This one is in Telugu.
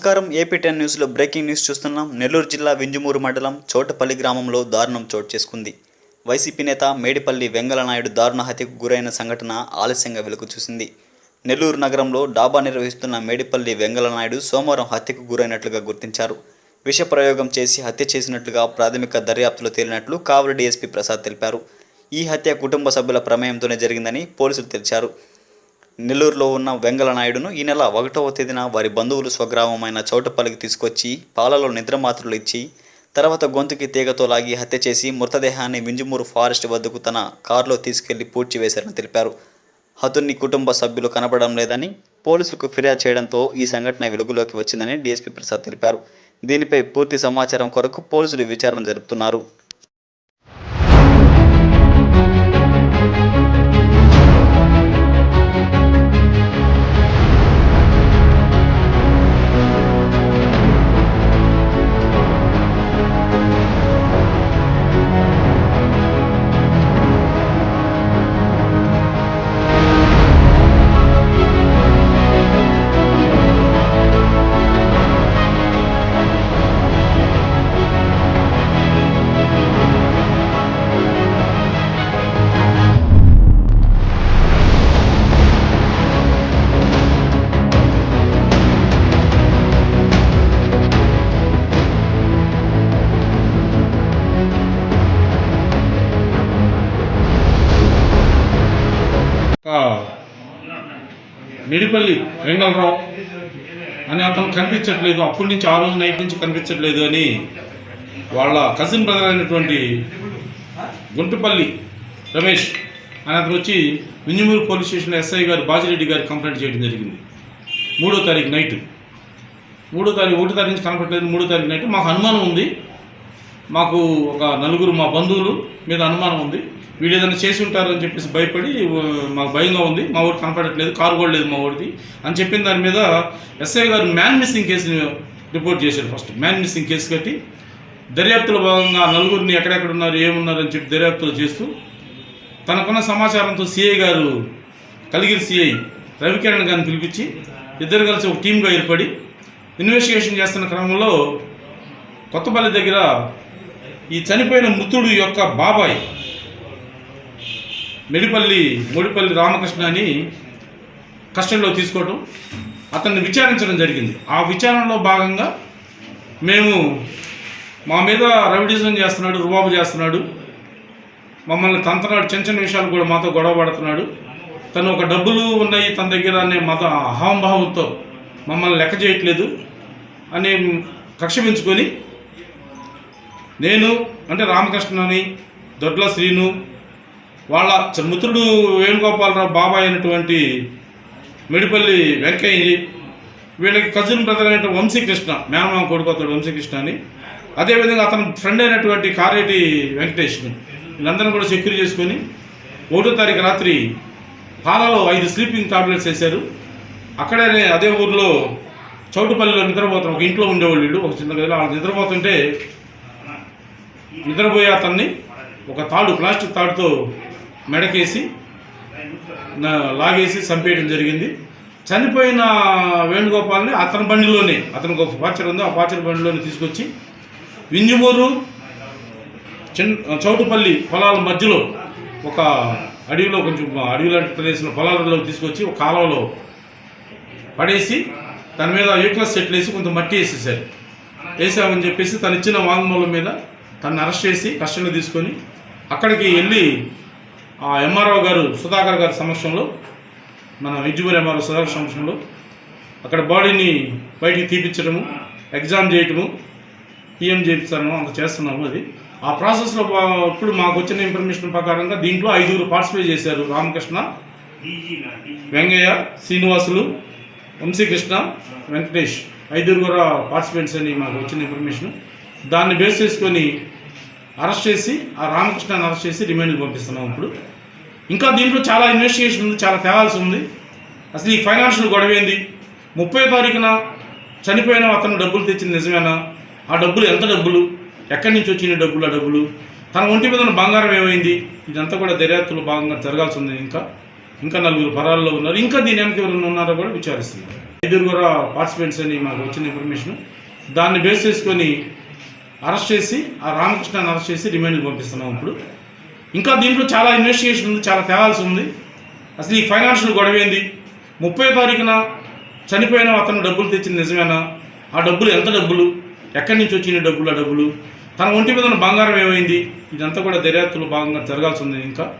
నమస్కారం. ఏపీ టెన్ న్యూస్లో బ్రేకింగ్ న్యూస్ చూస్తున్నాం. నెల్లూరు జిల్లా వింజమూరు మండలం చోటపల్లి గ్రామంలో దారుణం చోటు చేసుకుంది. వైసీపీ నేత మేడిపల్లి వెంగళనాయుడు దారుణ హత్యకు గురైన సంఘటన ఆలస్యంగా వెలుగు చూసింది. నెల్లూరు నగరంలో డాబా నిర్వహిస్తున్న మేడిపల్లి వెంగళనాయుడు సోమవారం హత్యకు గురైనట్లుగా గుర్తించారు. విష ప్రయోగం చేసి హత్య చేసినట్లుగా ప్రాథమిక దర్యాప్తులో తేలినట్లు కావలి డీఎస్పీ ప్రసాద్ తెలిపారు. ఈ హత్య కుటుంబ సభ్యుల ప్రమేయంతోనే జరిగిందని పోలీసులు తెలిపారు. నెల్లూరులో ఉన్న వెంగళ నాయుడును ఈ నెల ఒకటవ తేదీన వారి బంధువులు స్వగ్రామమైన చౌటపల్లికి తీసుకొచ్చి పాలలో నిద్రమాత్రలు ఇచ్చి తర్వాత గొంతుకి తీగతో లాగి హత్య చేసి మృతదేహాన్ని మింజుమూరు ఫారెస్ట్ వద్దకు తన కారులో తీసుకెళ్ళి పూడ్చివేశారని తెలిపారు. హతుని కుటుంబ సభ్యులు కనపడడం లేదని పోలీసులకు ఫిర్యాదు చేయడంతో ఈ సంఘటన వెలుగులోకి వచ్చిందని డీఎస్పీ ప్రసాద్ తెలిపారు. దీనిపై పూర్తి సమాచారం కొరకు పోలీసులు విచారణ జరుపుతున్నారు. మిడిపల్లి వెంగళరావు అని అతను కనిపించట్లేదు. అప్పటి నుంచి ఆ రోజు నైట్ నుంచి కనిపించట్లేదు అని వాళ్ళ కజిన్ బ్రదర్ అయినటువంటి గుంటుపల్లి రమేష్ అని అతను వచ్చి మింజమూరు పోలీస్ స్టేషన్ ఎస్ఐ గారు బాజిరెడ్డి గారు కంప్లైంట్ చేయడం జరిగింది. మూడో తారీఖు నైట్ మూడో తారీఖు ఒకటో తారీఖు నుంచి కనపడలేదు. మూడో తారీఖు నైట్ మాకు అనుమానం ఉంది. మాకు ఒక నలుగురు మా బంధువులు మీద అనుమానం ఉంది. వీళ్ళు ఏదైనా చేసి ఉంటారు అని చెప్పేసి భయపడి మాకు భయంగా ఉంది. మా ఊరు కనపడట్లేదు కారు కూడా లేదు మా ఊరిది అని చెప్పిన దాని మీద ఎస్ఐ గారు మ్యాన్ మిస్సింగ్ కేసుని రిపోర్ట్ చేశారు ఫస్ట్ మ్యాన్ మిస్సింగ్ కేసు కట్టి దర్యాప్తులో భాగంగా నలుగురిని ఎక్కడెక్కడ ఉన్నారు ఏమున్నారు అని చెప్పి దర్యాప్తులు చేస్తూ తనకున్న సమాచారంతో సిఐ గారు కలిగిరి సిఐ రవికిరణ్ గారిని పిలిపించి ఇద్దరు కలిసి ఒక టీమ్గా ఏర్పడి ఇన్వెస్టిగేషన్ చేస్తున్న క్రమంలో కొత్తపల్లి దగ్గర ఈ చనిపోయిన మృతుడు యొక్క బాబాయ్ మెడిపల్లి ముడిపల్లి రామకృష్ణ అని కస్టడీలో తీసుకోవటం అతన్ని విచారించడం జరిగింది. ఆ విచారణలో భాగంగా మేము మా మీద రవిడిజం చేస్తున్నాడు రుబాబు చేస్తున్నాడు. మమ్మల్ని తంతనాడు చిన్న చిన్న విషయాలు కూడా మాతో గొడవ పడుతున్నాడు. తను ఒక డబ్బులు ఉన్నాయి తన దగ్గర అనే మత అహంభావంతో మమ్మల్ని లెక్క చేయట్లేదు అని కక్ష పెంచుకొని నేను అంటే రామకృష్ణని దొడ్ల శ్రీను వాళ్ళ మిత్రుడు వేణుగోపాలరావు బాబాయ్ అయినటువంటి మెడిపల్లి వెంకయ్య వీళ్ళకి కజిన్ బ్రదర్ అయినటువంటి వంశీకృష్ణ మేనమామ కొడుకు అతడు వంశీకృష్ణ అని. అదేవిధంగా అతని ఫ్రెండ్ అయినటువంటి కారేటి వెంకటేష్ని. వీళ్ళందరూ కూడా సెక్యూర్ చేసుకొని ఒకటో తారీఖు రాత్రి పాలలో ఐదు స్లీపింగ్ టాబ్లెట్స్ వేశారు. అక్కడే అదే ఊర్లో చౌటుపల్లిలో నిద్రపోతాం ఒక ఇంట్లో ఉండేవాళ్ళు వీళ్ళు ఒక చిన్న గదిలో. వాళ్ళు నిద్రపోతుంటే నిద్రపోయే అతన్ని ఒక తాడు ప్లాస్టిక్ తాడుతో మెడకేసి లాగేసి చంపేయడం జరిగింది. చనిపోయిన వేణుగోపాల్ని అతని బండిలోనే అతనికి ఒక పాచర్ ఉంది ఆ పాచర్ బండిలోనే తీసుకొచ్చి వింజమూరు చిన్న చౌటుపల్లి పొలాల మధ్యలో ఒక అడవిలో కొంచెం అడవి లాంటి ప్రదేశంలో పొలాలలో తీసుకొచ్చి ఒక కాలువలో పడేసి దాని మీద యూక్లస్ సెట్లు వేసి కొంత మట్టి వేసేసారు వేసామని చెప్పేసి తను ఇచ్చిన వాంగ్మూలం మీద తను అరెస్ట్ చేసి కస్టడీలో తీసుకొని అక్కడికి వెళ్ళి ఎంఆర్ఓ గారు సుధాకర్ గారి సమక్షంలో మన విజ్జుమూరి ఎంఆర్ఓ సుధాకర్ సమక్షంలో అక్కడ బాడీని బయటికి తీపించడము ఎగ్జామ్ చేయటము పిఎం చేయించడము అంత చేస్తున్నాము అది. ఆ ప్రాసెస్లో ఇప్పుడు మాకు వచ్చిన ఇన్ఫర్మేషన్ ప్రకారంగా దీంట్లో ఐదుగురు పార్టిసిపేట్ చేశారు రామకృష్ణ వెంగయ్య శ్రీనివాసులు వంశీకృష్ణ వెంకటేష్. ఐదుగురు కూడా పార్టిసిపెంట్స్ అని మాకు వచ్చిన ఇన్ఫర్మేషన్. దాన్ని బేస్ చేసుకొని అరెస్ట్ చేసి ఆ రామకృష్ణని అరెస్ట్ చేసి రిమైండ్కి పంపిస్తున్నాం ఇప్పుడు. ఇంకా దీంట్లో చాలా ఇన్వెస్టిగేషన్ ఉంది చాలా తేవాల్సి ఉంది. అసలు ఈ ఫైనాన్షియల్ గొడవ ఏంది? ముప్పై తారీఖున చనిపోయిన అతను డబ్బులు తెచ్చింది నిజమేనా? ఆ డబ్బులు ఎంత డబ్బులు? ఎక్కడి నుంచి వచ్చిన డబ్బులు ఆ డబ్బులు? తన ఒంటి మీద ఉన్న బంగారం ఏమైంది? ఇదంతా కూడా దర్యాప్తులో భాగంగా జరగాల్సి ఉంది. ఇంకా ఇంకా నలుగురు పరాల్లో ఉన్నారు. ఇంకా దీని వెనక ఎవరైనా ఉన్నారో కూడా విచారిస్తున్నారు. ఐదుగురు పార్టిసిపెంట్స్ అని మాకు వచ్చిన ఇన్ఫర్మేషన్ దాన్ని బేస్ చేసుకొని అరెస్ట్ చేసి ఆ రామకృష్ణని అరెస్ట్ చేసి రిమైండ్కి పంపిస్తున్నాం ఇప్పుడు. ఇంకా దీంట్లో చాలా ఇన్వెస్టిగేషన్ ఉంది చాలా తేవాల్సి ఉంది. అసలు ఈ ఫైనాన్షియల్ గొడవ ఏంది? ముప్పై తారీఖున చనిపోయిన అతను డబ్బులు తెచ్చిన నిజమేనా? ఆ డబ్బులు ఎంత డబ్బులు? ఎక్కడి నుంచి వచ్చిన డబ్బులు ఆ డబ్బులు? తన ఒంటి మీద ఉన్న బంగారం ఏమైంది? ఇదంతా కూడా దర్యాప్తులు భాగంగా జరగాల్సి ఉంది ఇంకా.